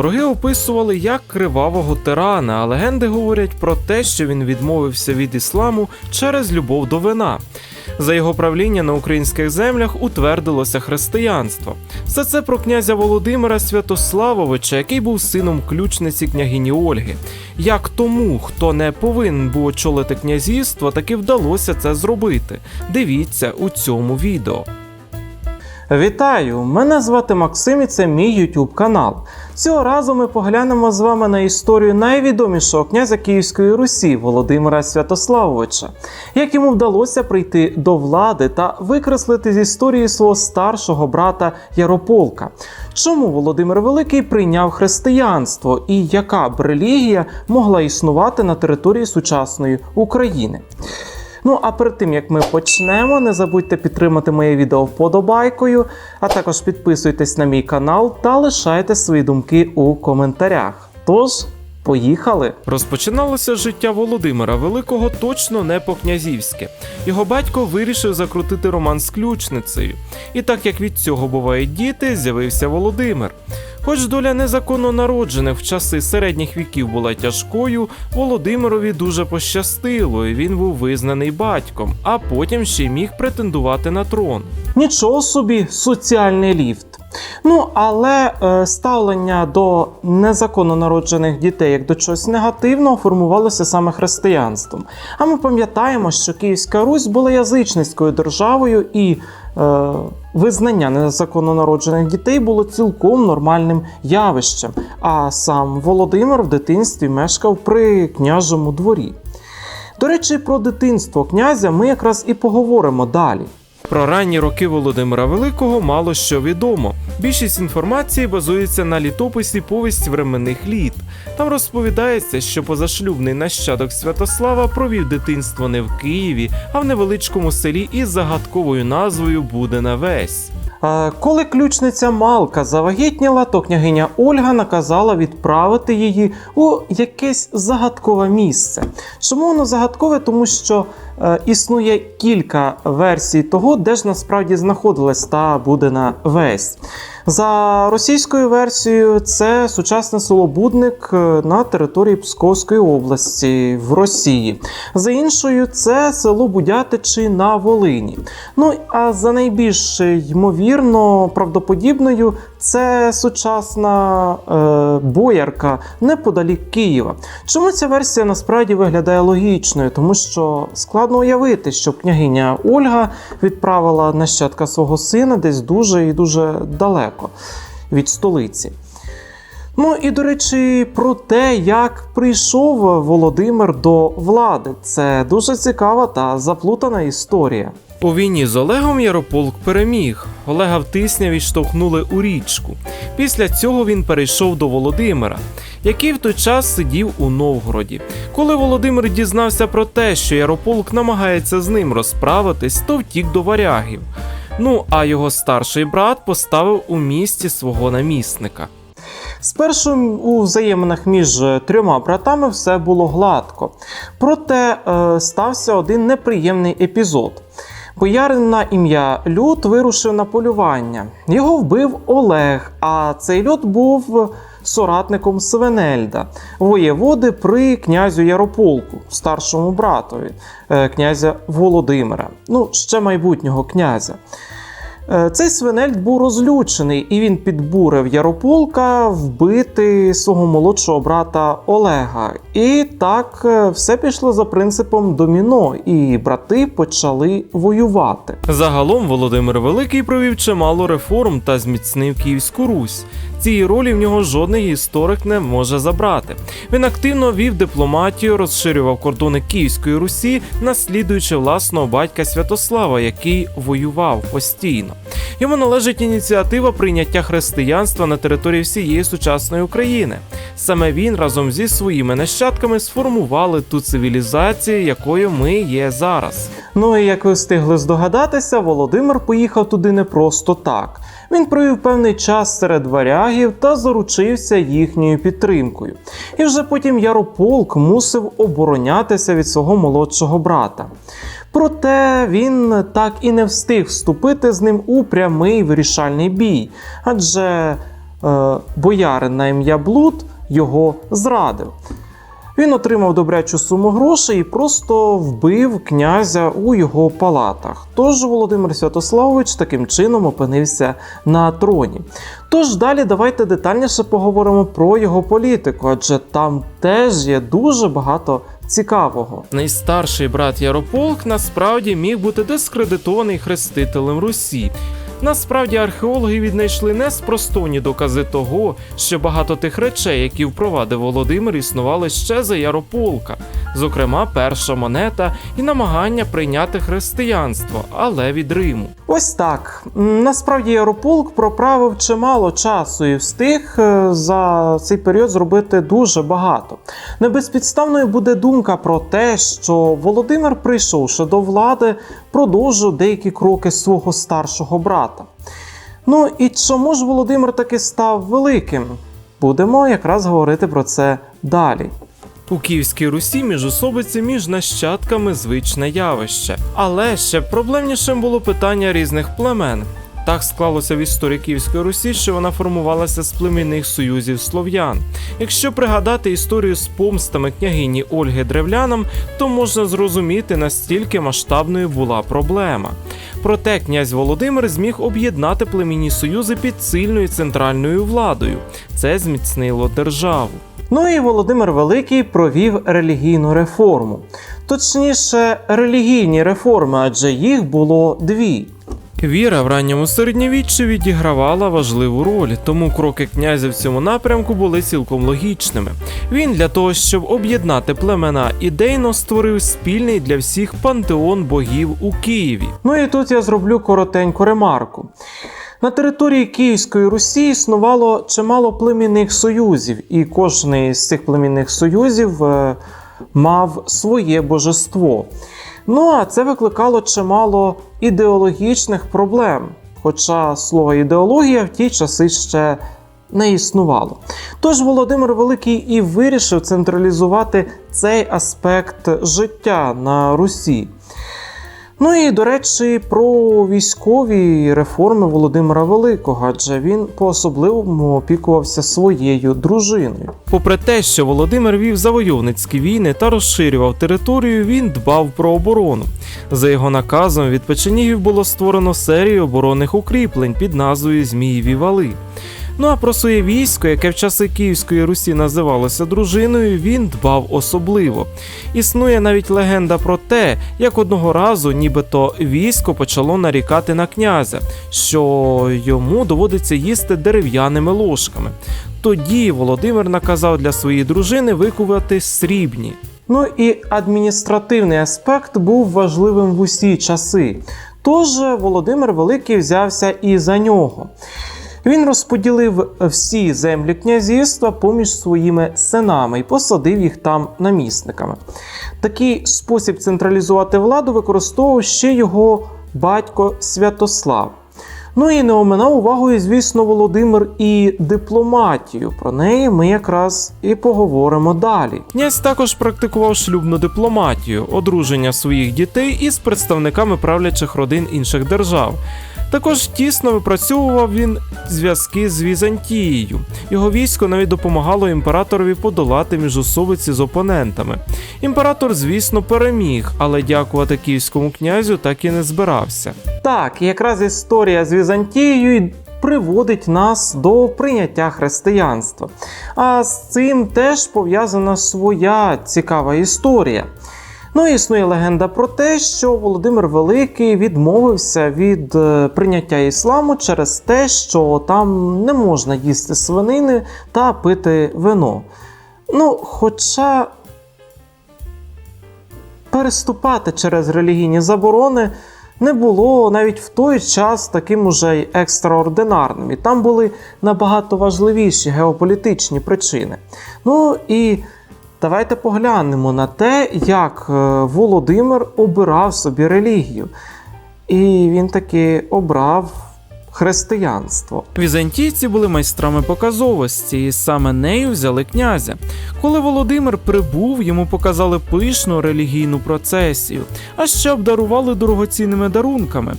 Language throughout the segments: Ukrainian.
Вороги описували як кривавого тирана, а легенди говорять про те, що він відмовився від ісламу через любов до вина. За його правління на українських землях утвердилося християнство. Все це про князя Володимира Святославовича, який був сином ключниці княгині Ольги. Як тому, хто не повинен був очолити князівство, таки вдалося це зробити. Дивіться у цьому відео. Вітаю! Мене звати Максим і це мій YouTube канал. Цього разу ми поглянемо з вами на історію найвідомішого князя Київської Русі Володимира Святославовича, як йому вдалося прийти до влади та викреслити з історії свого старшого брата Ярополка. Чому Володимир Великий прийняв християнство і яка б релігія могла існувати на території сучасної України? Ну а перед тим як ми почнемо, не забудьте підтримати моє відео вподобайкою, а також підписуйтесь на мій канал та лишайте свої думки у коментарях. Тож. Поїхали. Розпочиналося життя Володимира Великого точно не по-князівськи. Його батько вирішив закрутити роман з ключницею. І так як від цього бувають діти, з'явився Володимир. Хоч доля незаконно народжених в часи середніх віків була тяжкою, Володимирові дуже пощастило, і він був визнаний батьком, а потім ще міг претендувати на трон. Нічого собі, соціальний ліфт. Ну, але е, ставлення до незаконно народжених дітей як до чогось негативного формувалося саме християнством. А ми пам'ятаємо, що Київська Русь була язичницькою державою і визнання незакононароджених дітей було цілком нормальним явищем. А сам Володимир в дитинстві мешкав при княжому дворі. До речі, про дитинство князя ми якраз і поговоримо далі. Про ранні роки Володимира Великого мало що відомо. Більшість інформації базується на літописі повість временних літ. Там розповідається, що позашлюбний нащадок Святослава провів дитинство не в Києві, а в невеличкому селі із загадковою назвою Буденавесь. Коли ключниця Малка завагітніла, то княгиня Ольга наказала відправити її у якесь загадкове місце. Чому воно загадкове? Тому що існує кілька версій того, де ж насправді знаходилась та Будена Весь. За російською версією, це сучасне село Будник е, на території Псковської області в Росії. За іншою, це село Будятичі на Волині. Ну а за найбільш ймовірно правдоподібною, це сучасна е, боярка неподалік Києва. Чому ця версія насправді виглядає логічною? Тому що складно уявити, щоб княгиня Ольга відправила нащадка свого сина десь дуже і дуже далеко від столиці. Ну і до речі, про те, як прийшов Володимир до влади. Це дуже цікава та заплутана історія. У війні з Олегом Ярополк переміг. Олега в Тисня відштовхнули у річку. Після цього він перейшов до Володимира, який в той час сидів у Новгороді. Коли Володимир дізнався про те, що Ярополк намагається з ним розправитись, то втік до варягів. Ну а його старший брат поставив у місті свого намісника. Спершу у взаєминах між трьома братами все було гладко. Проте е, стався один неприємний епізод. Боярин на ім'я Люд вирушив на полювання. Його вбив Олег, а цей люд був соратником Свенельда, воєводи при князю Ярополку, старшому братові е, князя Володимира, ну ще майбутнього князя. Е, Цей свинельд був розлючений, і він підбурив Ярополка вбити свого молодшого брата Олега. І так е, все пішло за принципом доміно, і брати почали воювати. Загалом Володимир Великий провів чимало реформ та зміцнив Київську Русь. Цієї ролі в нього жодний історик не може забрати. Він активно вів дипломатію, розширював кордони Київської Русі, наслідуючи власного батька Святослава, який воював постійно. Йому належить ініціатива прийняття християнства на території всієї сучасної України. Саме він разом зі своїми нащадками сформували ту цивілізацію, якою ми є зараз. Ну і як ви встигли здогадатися, Володимир поїхав туди не просто так. Він провів певний час серед варягів та заручився їхньою підтримкою. І вже потім Ярополк мусив оборонятися від свого молодшого брата. Проте він так і не встиг вступити з ним у прямий вирішальний бій, адже е, боярин на ім'я Блуд його зрадив. Він отримав добрячу суму грошей і просто вбив князя у його палатах. Тож Володимир Святославович таким чином опинився на троні. Тож далі давайте детальніше поговоримо про його політику, адже там теж є дуже багато цікавого. Найстарший брат Ярополк насправді міг бути дискредитований хрестителем Русі. Насправді археологи віднайшли неспростовні докази того, що багато тих речей, які впровадив Володимир, існували ще за Ярополка, зокрема перша монета і намагання прийняти християнство, але від Риму. Ось так. Насправді Ярополк проправив чимало часу і встиг е, за цей період зробити дуже багато. Небезпідставною буде думка про те, що Володимир, прийшовши до влади, продовжив деякі кроки свого старшого брата. Ну і чому ж Володимир таки став великим? Будемо якраз говорити про це далі. У Київській Русі міжособиці між нащадками звичне явище. Але ще проблемнішим було питання різних племен. Так склалося в історії Київської Русі, що вона формувалася з племінних союзів слов'ян. Якщо пригадати історію з помстами княгині Ольги Древлянам, то можна зрозуміти, настільки масштабною була проблема. Проте князь Володимир зміг об'єднати племінні союзи під сильною центральною владою. Це зміцнило державу. Ну і Володимир Великий провів релігійну реформу. Точніше, релігійні реформи, адже їх було дві. Віра в ранньому середньовіччі відігравала важливу роль, тому кроки князя в цьому напрямку були цілком логічними. Він для того, щоб об'єднати племена, ідейно створив спільний для всіх пантеон богів у Києві. Ну і тут я зроблю коротеньку ремарку. На території Київської Русі існувало чимало племінних союзів, і кожний з цих племінних союзів е, мав своє божество. Ну а це викликало чимало ідеологічних проблем. Хоча слово ідеологія в ті часи ще не існувало. Тож Володимир Великий і вирішив централізувати цей аспект життя на Русі. Ну і до речі, про військові реформи Володимира Великого, адже він по-особливому опікувався своєю дружиною. Попри те, що Володимир вів завойовницькі війни та розширював територію, він дбав про оборону. За його наказом від печенігів було створено серію оборонних укріплень під назвою Змієві вали. Ну а про своє військо, яке в часи Київської Русі називалося дружиною, він дбав особливо. Існує навіть легенда про те, як одного разу, нібито військо почало нарікати на князя, що йому доводиться їсти дерев'яними ложками. Тоді Володимир наказав для своєї дружини викувати срібні. Ну і адміністративний аспект був важливим в усі часи. Тож Володимир Великий взявся і за нього. Він розподілив всі землі князівства поміж своїми синами і посадив їх там намісниками. Такий спосіб централізувати владу використовував ще його батько Святослав. Ну і не оминав увагою, звісно, Володимир і дипломатію. Про неї ми якраз і поговоримо далі. Князь також практикував шлюбну дипломатію, одруження своїх дітей із представниками правлячих родин інших держав. Також тісно випрацьовував він зв'язки з Візантією. Його військо навіть допомагало імператорові подолати міжособиці з опонентами. Імператор, звісно, переміг, але дякувати київському князю так і не збирався. Так, якраз історія з Візантією приводить нас до прийняття християнства. А з цим теж пов'язана своя цікава історія. Ну і існує легенда про те, що Володимир Великий відмовився від е, прийняття ісламу через те, що там не можна їсти свинини та пити вино. Ну, хоча переступати через релігійні заборони не було навіть в той час таким уже й екстраординарним. І там були набагато важливіші геополітичні причини. Ну і Давайте поглянемо на те, як е, Володимир обирав собі релігію. І він таки обрав християнство. Візантійці були майстрами показовості, і саме нею взяли князя. Коли Володимир прибув, йому показали пишну релігійну процесію, а ще обдарували дорогоцінними дарунками.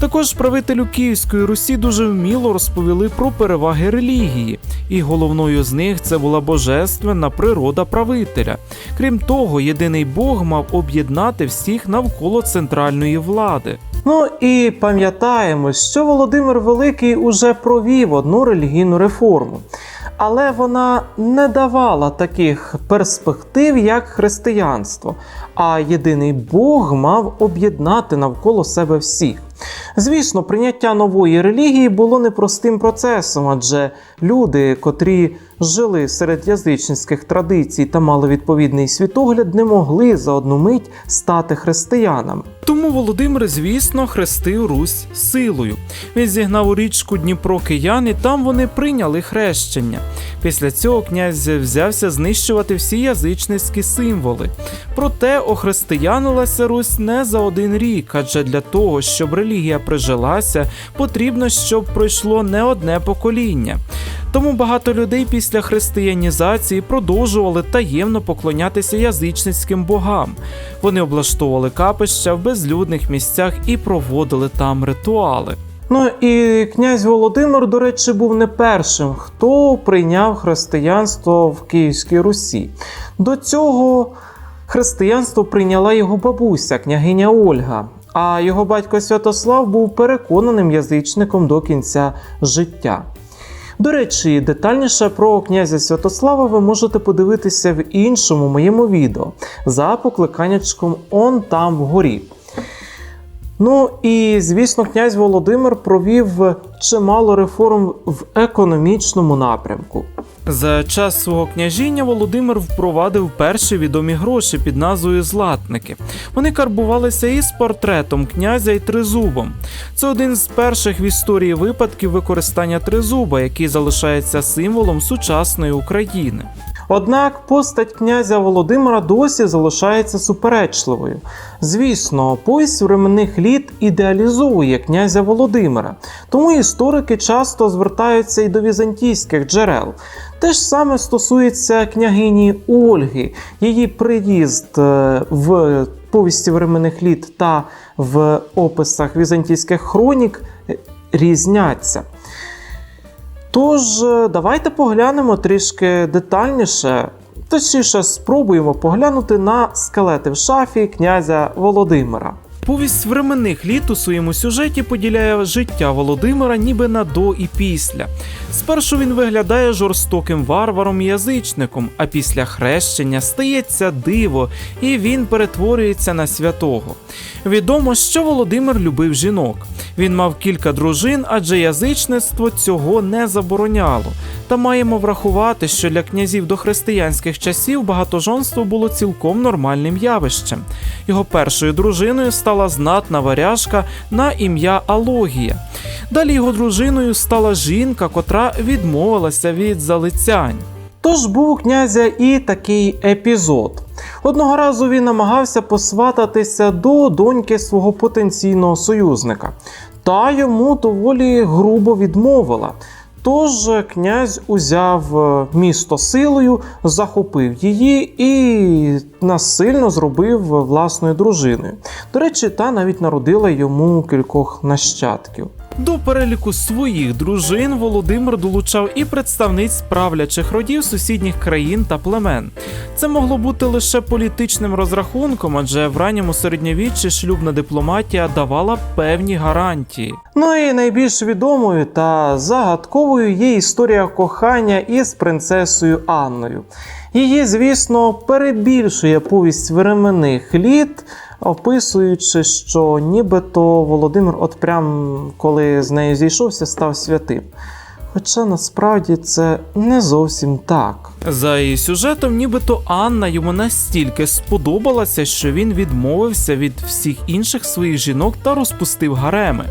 Також правителю Київської Русі дуже вміло розповіли про переваги релігії, і головною з них це була божественна природа правителя. Крім того, єдиний Бог мав об'єднати всіх навколо центральної влади. Ну і пам'ятаємо, що Володимир Великий уже провів одну релігійну реформу, але вона не давала таких перспектив, як християнство. А єдиний Бог мав об'єднати навколо себе всіх. Звісно, прийняття нової релігії було непростим процесом, адже люди, котрі жили серед язичницьких традицій та мали відповідний світогляд, не могли за одну мить стати християнами. Тому Володимир, звісно, хрестив Русь силою. Він зігнав у річку Дніпро киян, і там вони прийняли хрещення. Після цього князь взявся знищувати всі язичницькі символи. Проте охристиянилася Русь не за один рік, адже для того, щоб релігія прижилася, потрібно, щоб пройшло не одне покоління. Тому багато людей після християнізації продовжували таємно поклонятися язичницьким богам. Вони облаштовували капища в безлюдних місцях і проводили там ритуали. Ну і князь Володимир, до речі, був не першим, хто прийняв християнство в Київській Русі. До цього християнство прийняла його бабуся, княгиня Ольга. А його батько Святослав був переконаним язичником до кінця життя. До речі, детальніше про князя Святослава ви можете подивитися в іншому моєму відео за покликаннячком Он там вгорі. Ну і звісно, князь Володимир провів чимало реформ в економічному напрямку. За час свого княжіння Володимир впровадив перші відомі гроші під назвою Златники. Вони карбувалися із портретом князя і тризубом. Це один з перших в історії випадків використання тризуба, який залишається символом сучасної України. Однак постать князя Володимира досі залишається суперечливою. Звісно, повість временних літ ідеалізує князя Володимира, тому історики часто звертаються і до візантійських джерел. Те ж саме стосується княгині Ольги, її приїзд е, в повісті временних літ та в описах візантійських хронік е, різняться. Тож, е, давайте поглянемо трішки детальніше, точніше, спробуємо поглянути на скелети в шафі князя Володимира. Повість временних літ у своєму сюжеті поділяє життя Володимира ніби на до і після. Спершу він виглядає жорстоким варваром язичником, а після хрещення стається диво, і він перетворюється на святого. Відомо, що Володимир любив жінок. Він мав кілька дружин, адже язичництво цього не забороняло. Та маємо врахувати, що для князів до християнських часів багатожонство було цілком нормальним явищем. Його першою дружиною стала знатна варяжка на ім'я Алогія. Далі його дружиною стала жінка, котра відмовилася від залицянь. Тож був у князя і такий епізод. Одного разу він намагався посвататися до доньки свого потенційного союзника, та йому доволі грубо відмовила. Тож князь узяв е, місто силою, захопив її і насильно зробив власною дружиною. До речі, та навіть народила йому кількох нащадків. До переліку своїх дружин Володимир долучав і представниць правлячих родів сусідніх країн та племен. Це могло бути лише політичним розрахунком, адже в ранньому середньовіччі шлюбна дипломатія давала певні гарантії. Ну і найбільш відомою та загадковою є історія кохання із принцесою Анною. Її, звісно, перебільшує повість временних літ описуючи, що нібито Володимир, от прям коли з нею зійшовся, став святим. Хоча насправді це не зовсім так. За її сюжетом, нібито Анна йому настільки сподобалася, що він відмовився від всіх інших своїх жінок та розпустив гареми.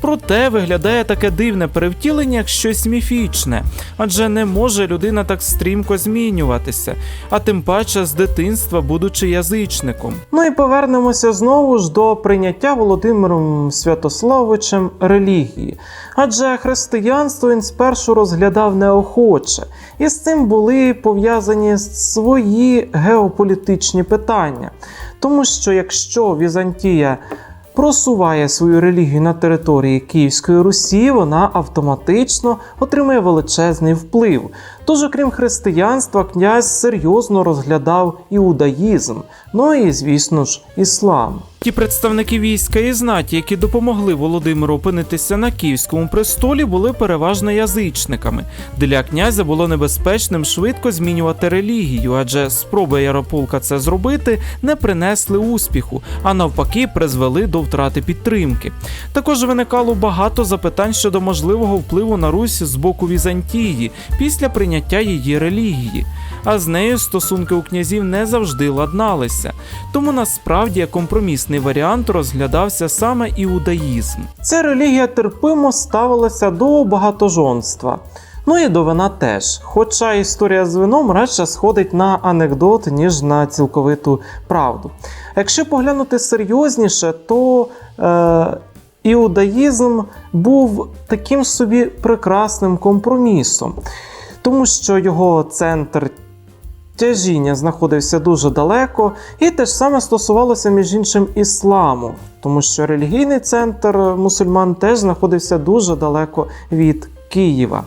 Проте виглядає таке дивне перевтілення, як щось міфічне, адже не може людина так стрімко змінюватися, а тим паче з дитинства, будучи язичником. Ну і повернемося знову ж до прийняття Володимиром Святославовичем релігії, адже християнство він спершу розглядав неохоче, і з цим були пов'язані свої геополітичні питання. Тому що якщо Візантія просуває свою релігію на території Київської Русі, вона автоматично отримує величезний вплив. Тож, окрім християнства, князь серйозно розглядав іудаїзм, ну і, звісно ж, іслам. Ті представники війська і знаті, які допомогли Володимиру опинитися на київському престолі, були переважно язичниками. Для князя було небезпечним швидко змінювати релігію, адже спроби Ярополка це зробити не принесли успіху, а навпаки, призвели до втрати підтримки. Також виникало багато запитань щодо можливого впливу на Русь з боку Візантії після прийняття її релігії. А з нею стосунки у князів не завжди ладналися. Тому насправді компромісний варіант розглядався саме іудаїзм. Ця релігія терпимо ставилася до багатожонства. Ну і до вина теж. Хоча історія з вином радше сходить на анекдот, ніж на цілковиту правду. Якщо поглянути серйозніше, то е, іудаїзм був таким собі прекрасним компромісом, тому що його центр тяжіння знаходився дуже далеко, і те ж саме стосувалося між іншим ісламу, тому що релігійний центр мусульман теж знаходився дуже далеко від Києва.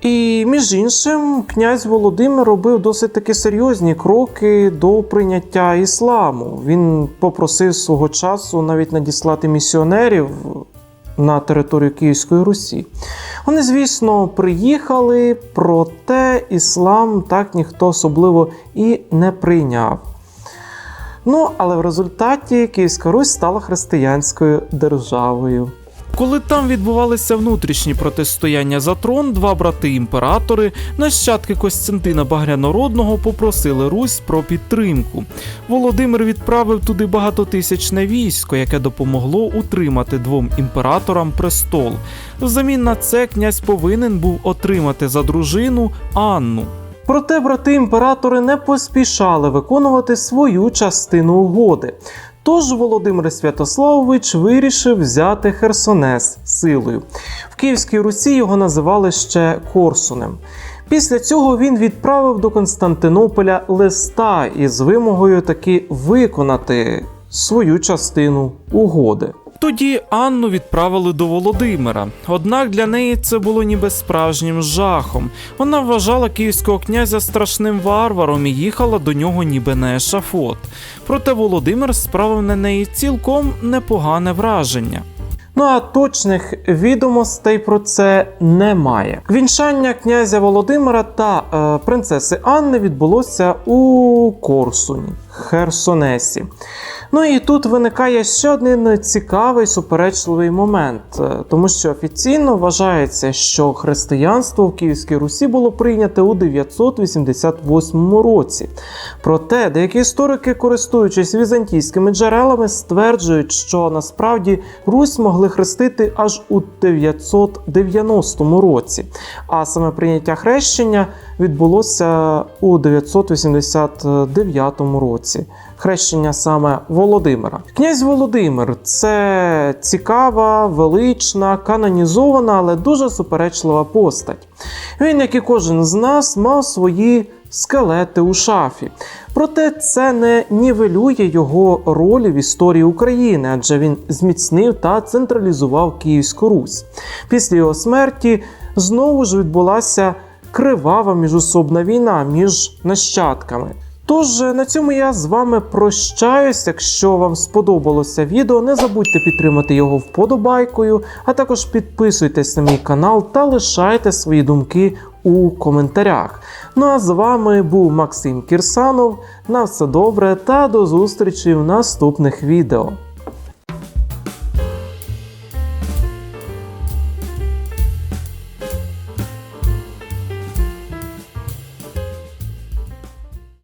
І між іншим, князь Володимир робив досить таки серйозні кроки до прийняття ісламу. Він попросив свого часу навіть надіслати місіонерів на територію Київської Русі. Вони, звісно, приїхали, проте іслам так ніхто особливо і не прийняв. Ну, але в результаті Київська Русь стала християнською державою. Коли там відбувалися внутрішні протистояння за трон, два брати-імператори, нащадки Костянтина Багрянородного, попросили Русь про підтримку. Володимир відправив туди багатотисячне військо, яке допомогло утримати двом імператорам престол. Взамін на це князь повинен був отримати за дружину Анну. Проте брати-імператори не поспішали виконувати свою частину угоди. Тож Володимир Святославович вирішив взяти Херсонес силою. В Київській Русі його називали ще Корсунем. Після цього він відправив до Константинополя листа із вимогою таки виконати свою частину угоди. Тоді Анну відправили до Володимира. Однак для неї це було ніби справжнім жахом. Вона вважала київського князя страшним варваром і їхала до нього ніби на ешафот. Проте Володимир справив на неї цілком непогане враження. Ну а точних відомостей про це немає. Вінчання князя Володимира та е, принцеси Анни відбулося у Корсуні, Херсонесі. Ну і тут виникає ще один цікавий суперечливий момент, е, тому що офіційно вважається, що християнство в Київській Русі було прийнято у 988 році. Проте деякі історики, користуючись візантійськими джерелами, стверджують, що насправді Русь могли хрестити аж у 990 році, а саме прийняття хрещення відбулося у 989 році. Хрещення саме Володимира. Князь Володимир це цікава, велична, канонізована, але дуже суперечлива постать. Він, як і кожен з нас, мав свої скелети у шафі. Проте це не нівелює його ролі в історії України, адже він зміцнив та централізував Київську Русь. Після його смерті знову ж відбулася кривава міжособна війна між нащадками. Тож на цьому я з вами прощаюсь. Якщо вам сподобалося відео, не забудьте підтримати його вподобайкою, а також підписуйтесь на мій канал та лишайте свої думки у коментарях. Ну а з вами був Максим Кірсанов. На все добре та до зустрічі в наступних відео.